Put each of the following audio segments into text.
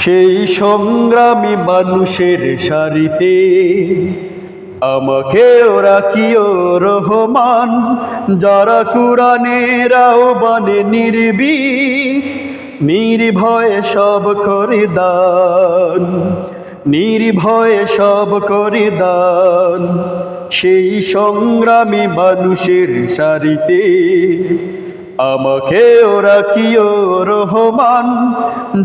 সেই সংগ্রামী মানুষের সারিতে আমাকে ওরা কিও রহমান, যারা কোরআনের আহ্বানে নির্বীক, নির্ভয়ে সব করে দান নির্ভয়ে সব করে দান সেই সংগ্রামী মানুষের সারিতে আমাকে ওরা কিও রহমান,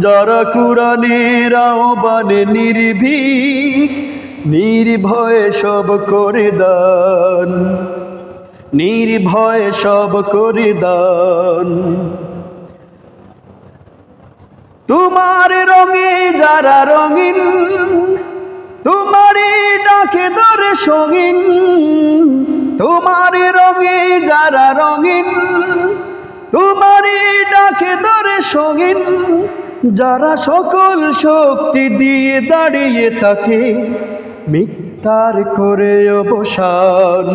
যারা কোরআনের আহ্বানে নির্ভীক, নির্ভয়ে সব করে দান নির্ভয়ে সব করে দান তোমার রঙে যারা রঙিন, তোমারই ডাকে ধরে সঙ্গিন, তোমার রঙে যারা রঙিন ডাকে ধরে সঙ্গিন, যারা সকল শক্তি দিয়ে দাঁড়িয়ে থাকে, মিথ্যার করে অবসান।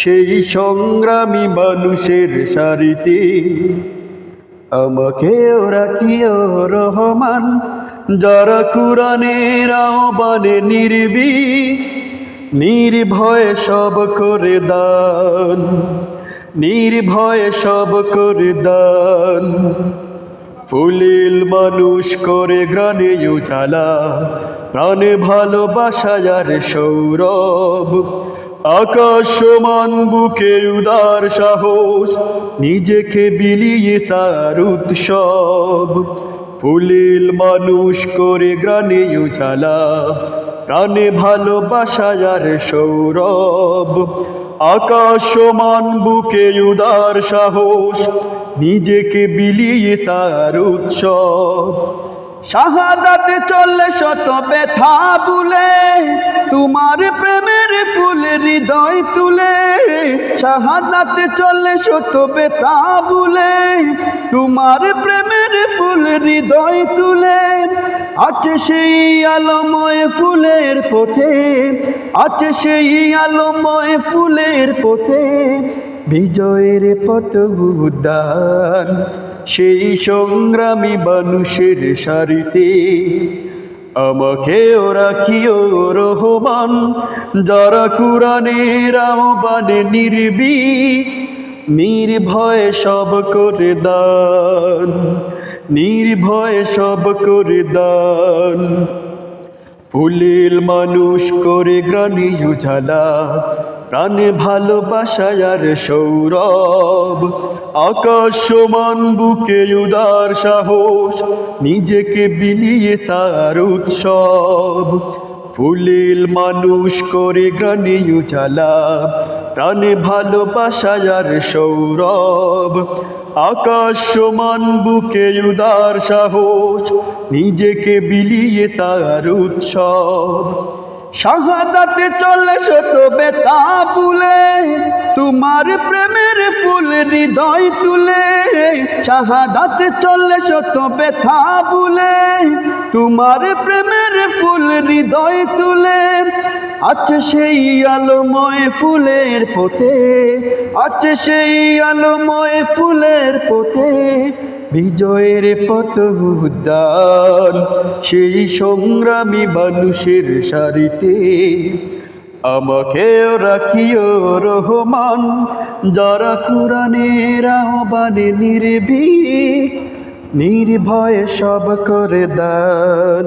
সেই সংগ্রামী মানুষের সারিতে আমাকে ওরা কিও রহমান, যারা কোরআনের আহ্বানে নির্বি নির্ভয়ে সব করে দান। নির্ভয়ে সব করে দান ফুলিল মানুষ করে গ্রানে উজালা, প্রাণে ভালোবাসা যার সৌরভ। আকাশ সমান বুকে উদার সাহস, নিজেকে বিলিয়ে তার উৎসব। ফুলিল মানুষ করে গ্রানে উজালা, প্রাণে ভালোবাসা যার সৌরভ। আকাশ সমান বুকে উদার সাহস, নিজেকে বিলিয়ে তার উৎসব। শাহাদাতে চললে শত ব্যথা বুলে তোমার প্রেমের ফুল হৃদয় তুলে। শাহাদাতে চললে শত ব্যথা বুলে তোমার প্রেমের ফুল হৃদয় তুলে। আছে সেই আলোময় ফুলের পথে, আছে সেই আলোময় ফুলের পথে, বিজয়ের পথ উদ্যান সেই সংগ্রামী মানুষের সারিতে। আমাকে ওরা কিও রহমান, যারা কোরআনের আহ্বানে নির্বীক নির্ভয়ে সব করে দান। নির্ভয়ে সব করে দান। ফুলিল মানুষ করে গ্রানি উজালা, প্রাণে ভালোবাসা আর সৌরভ। আকাশ সমান বুকে উদার সাহস, নিজেকে বিলিয়ে তার উৎসব। ফুলিল মানুষ করে গ্রানি উজালা, প্রাণে ভালোবাসা আর সৌরভ। আকাশ সমান বুকে উদার সাহস, নিজেকে বিলিয়ে তার উৎসব। শাহাদাতে চলে শত বেতা বুলে তোমার প্রেমের ফুল হৃদয় তুলে। শাহাদাতে চলে শত ব্যথা বুলে তোমার প্রেমের ফুল হৃদয় তুলে। আছে সেই আলোময় ফুলের পথে আছে সেই আলোময় ফুলের পথে বিজয়ের পথ উদ্যান, সেই সংগ্রামী মানুষের সারিতে। আমাকেও রাখিও রহমান, যারা কোরআনের আহ্বানে নির্ভীক, নির্ভয়ে সব করে দান।